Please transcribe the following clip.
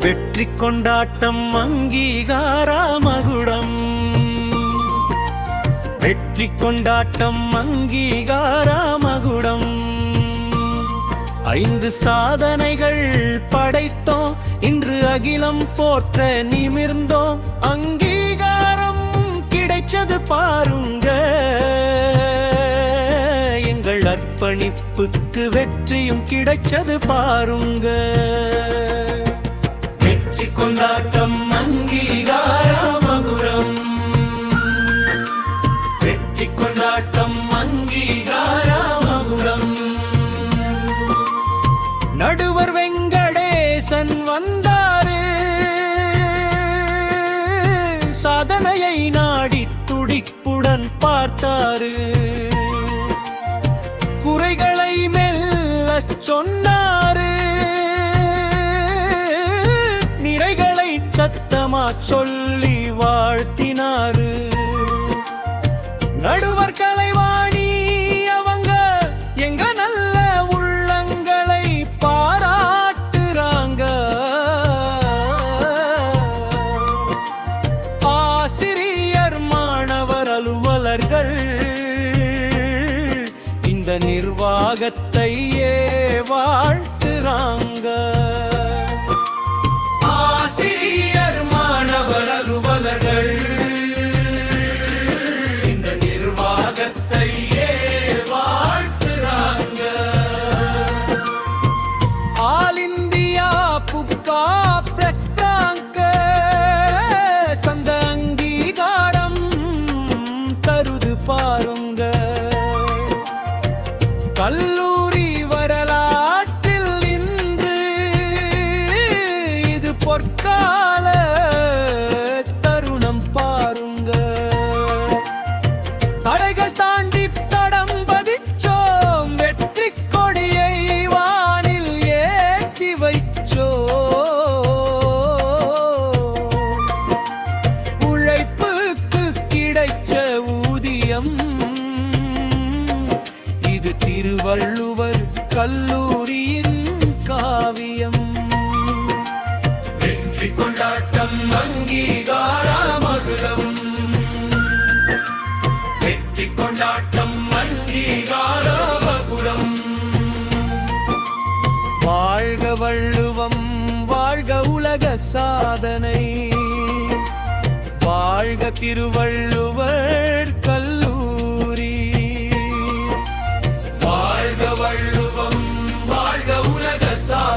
வெற்றி கொண்டாட்டம் அங்கீகாரா மகுடம். வெற்றி கொண்டாட்டம் அங்கீகாரா மகுடம். ஐந்து சாதனைகள் படைத்தோம் இன்று அகிலம் போற்ற நிமிர்ந்தோம். அங்கீகாரம் கிடைச்சது பாருங்க. எங்கள் அர்ப்பணிப்புக்கு வெற்றியும் கிடைச்சது பாருங்க. வெற்றி கொண்டாட்டம் அங்கீகார மகுரம் வெற்றி கொண்டாட்டம் அங்கீகார மகுரம் நடுவர் வெங்கடேசன் வந்தாரு. சாதனையை நாடி துடிப்புடன் பார்த்தாரு. குறைகளை மெல்ல சொன்னார். சொல்லி வாழ்த்தினாரு. நடுவர் கலைவாணி அவங்க எங்க நல்ல உள்ளங்களை பாராட்டுறாங்க. ஆசிரியர் மாணவர் அலுவலர்கள் இந்த நிர்வாகத்தையே வாழ்த்துறாங்க. கல்லூரி வரலாற்றில் இன்று இது பொற்கால தருணம் பாருங்க. தடைகள் தாண்டி தடம் பதிச்சோம் வெற்றி கொடியை வானில் ஏற்றி வைச்சோம். கல்லூரியின் காவியம். வெற்றி கொண்டாட்டம் அங்கீகார மகுடம் வெற்றி கொண்டாட்டம் அங்கீகார மகுடம் வாழ்க வள்ளுவம் வாழ்க உலக சாதனை. வாழ்க திருவள்ளுவர் வாழ்க வள்ளுவம் வாழ்க உலக சாதனை